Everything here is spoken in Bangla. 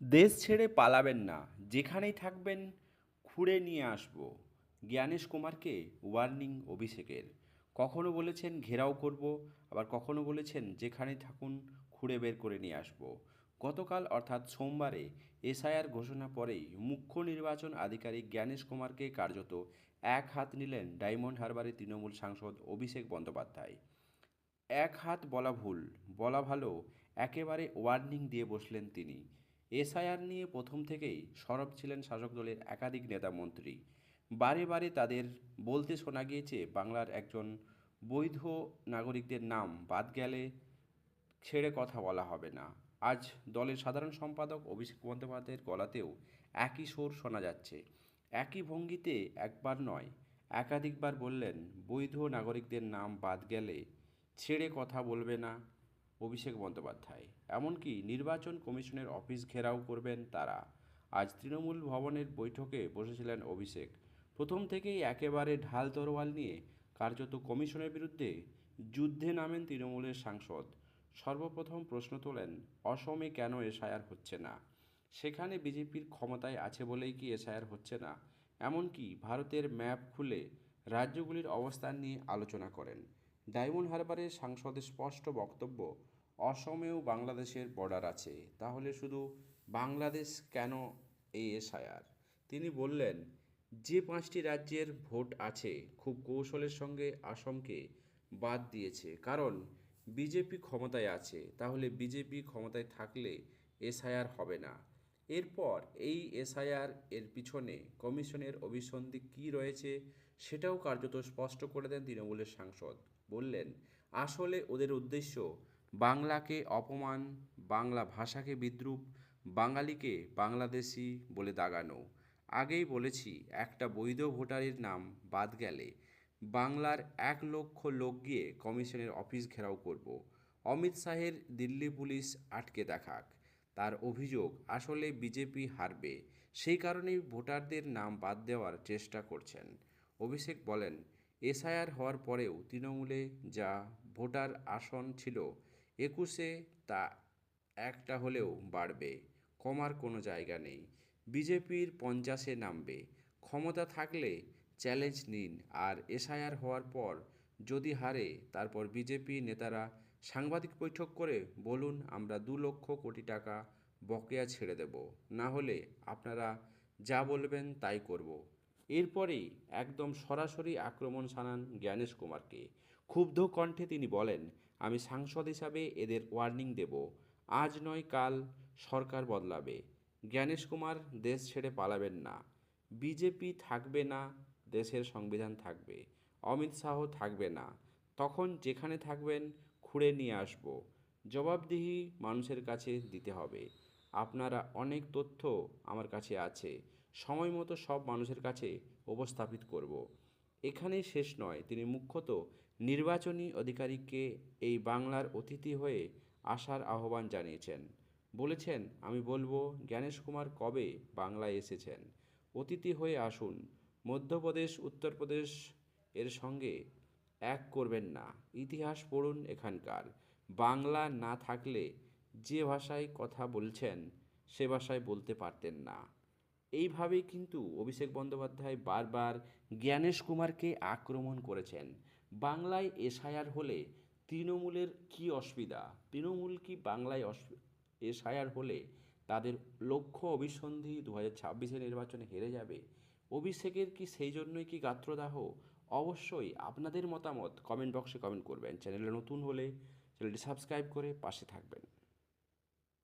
দেশ ছেড়ে পালাবেন না, যেখানেই থাকবেন খুঁড়ে নিয়ে আসব। জ্ঞানেশ কুমারকে ওয়ার্নিং অভিষেকের। কখনো বলেছেন ঘেরাও করব, আবার কখনো বলেছেন যেখানেই থাকুন খুঁড়ে বের করে নিয়ে আসব। গতকাল অর্থাৎ সোমবারে এসআইআর ঘোষণা পরেই মুখ্য নির্বাচন আধিকারিক জ্ঞানেশ কুমারকে কার্যত এক হাত নিলেন ডায়মন্ড হারবারের তৃণমূল সাংসদ অভিষেক বন্দ্যোপাধ্যায়। এক হাত বলা ভুল, বলা ভালো, একেবারে ওয়ার্নিং দিয়ে বসলেন তিনি। এসআইআর নিয়ে প্রথম থেকেই সরব ছিলেন শাসক দলের একাধিক নেতা মন্ত্রী। বারে বারে তাদের বলতে শোনা গিয়েছে, বাংলার একজন বৈধ নাগরিকদের নাম বাদ গেলে ছেড়ে কথা বলা হবে না। আজ দলের সাধারণ সম্পাদক অভিষেক বন্দ্যোপাধ্যায়ের গলাতেও একই সুর শোনা যাচ্ছে। একই ভঙ্গিতে একবার নয়, একাধিকবার বললেন, বৈধ নাগরিকদের নাম বাদ গেলে ছেড়ে কথা বলবে না। অভিষেক বন্দ্যোপাধ্যায়। এমনকি নির্বাচন কমিশনের অফিস ঘেরাও করবেন তারা। আজ তৃণমূল ভবনের বৈঠকে বসেছিলেন অভিষেক। প্রথম থেকেই একেবারে ঢাল তরোয়াল নিয়ে কার্যত কমিশনের বিরুদ্ধে যুদ্ধে নামেন তৃণমূলের সাংসদ। সর্বপ্রথম প্রশ্ন তোলেন, অসমে কেন এসআইআর হচ্ছে না? সেখানে বিজেপির ক্ষমতায় আছে বলেই কি এসআইআর হচ্ছে না? এমনকি ভারতের ম্যাপ খুলে রাজ্যগুলির অবস্থান নিয়ে আলোচনা করেন। ডায়মন্ড হারবারের সাংসদের স্পষ্ট বক্তব্য, অসমেও বাংলাদেশের বর্ডার আছে। তাহলে শুধু বাংলাদেশ কেন এই এসআইআর তিনি বললেন, যে পাঁচটি রাজ্যের ভোট আছে, খুব কৌশলের সঙ্গে আসমকে বাদ দিয়েছে। কারণ বিজেপি ক্ষমতায় আছে, তাহলে বিজেপি ক্ষমতায় থাকলে এসআইআর হবে না। এরপর এই এসআইআর এর পিছনে কমিশনের অভিসন্ধি কী রয়েছে সেটাও কার্যত স্পষ্ট করে দেন তৃণমূলের সাংসদ। বললেন, আসলে ওদের উদ্দেশ্য বাংলাকে অপমান, বাংলা ভাষাকে বিদ্রুপ, বাঙালিকে বাংলাদেশি বলে দাগানো। আগেই বলেছি, একটা বৈধ ভোটারের নাম বাদ গেলে বাংলার এক লক্ষ লোক গিয়ে কমিশনের অফিস ঘেরাও করব। অমিত শাহের দিল্লি পুলিশ আটকে দেখাক। তার অভিযোগ, আসলে বিজেপি হারবে। সেই কারণেই ভোটারদের নাম বাদ দেওয়ার চেষ্টা করছেন। অভিষেক বলেন, এসআইআর হওয়ার পরেও তৃণমূলে যা ভোটার আসন ছিল, একুশে তা একটা হলেও বাড়বে, কমার কোনো জায়গা নেই। বিজেপির পঞ্চাশে নামবে, ক্ষমতা থাকলে চ্যালেঞ্জ নিন, আর এসআইআর হওয়ার পর যদি হারে, তারপর বিজেপি নেতারা সাংবাদিক বৈঠক করে বলুন, আমরা দু লক্ষ কোটি টাকা বকেয়া ছেড়ে দেব, না হলে আপনারা যা বলবেন তাই করব। এরপরেই একদম সরাসরি আক্রমণ শানান জ্ঞানেশ কুমারকে। ক্ষুব্ধ কণ্ঠে তিনি বলেন, আমি সাংসদ হিসাবে এদের ওয়ার্নিং দেব। আজ নয়, কাল সরকার বদলাবে। জ্ঞানেশ কুমার দেশ ছেড়ে পালাবেন না। বিজেপি থাকবে না, দেশের সংবিধান থাকবে। অমিত শাহ থাকবে না। তখন যেখানে থাকবেন, খুঁড়ে নিয়ে আসব। জবাবদিহি মানুষের কাছে দিতে হবে। আপনারা অনেক তথ্য আমার কাছে আছে। সময় মতো সব মানুষের কাছে উপস্থাপিত করব। এখানেই শেষ নয়, তিনি মুখ্যত নির্বাচনী অধিকারীকে এই বাংলার অতিথি হয়ে আসার আহ্বান জানিয়েছেন। বলেছেন, আমি বলব, জ্ঞানেশ কুমার কবে বাংলায় এসেছেন? অতিথি হয়ে আসুন। মধ্যপ্রদেশ, উত্তরপ্রদেশ এর সঙ্গে এক করবেন না। ইতিহাস পড়ুন এখানকার। বাংলা না থাকলে যে ভাষায় কথা বলছেন, সে ভাষায় বলতে পারতেন না। এইভাবেই কিন্তু অভিষেক বন্দ্যোপাধ্যায় বারবার জ্ঞানেশ কুমারকে আক্রমণ করেছেন। বাংলায় এসআইআর হলে তৃণমূলের কি অসুবিধা? তৃণমূল কি বাংলায় এসআইআর হলে তাদের লক্ষ্য অভিসন্ধি দু হাজার ছাব্বিশে নির্বাচনে হেরে যাবে? অভিষেকের কি সেই জন্যই কি গাত্রদাহ? অবশ্যই আপনাদের মতামত কমেন্ট বক্সে কমেন্ট করবেন। চ্যানেলে নতুন হলে চ্যানেলটি সাবস্ক্রাইব করে পাশে থাকবেন।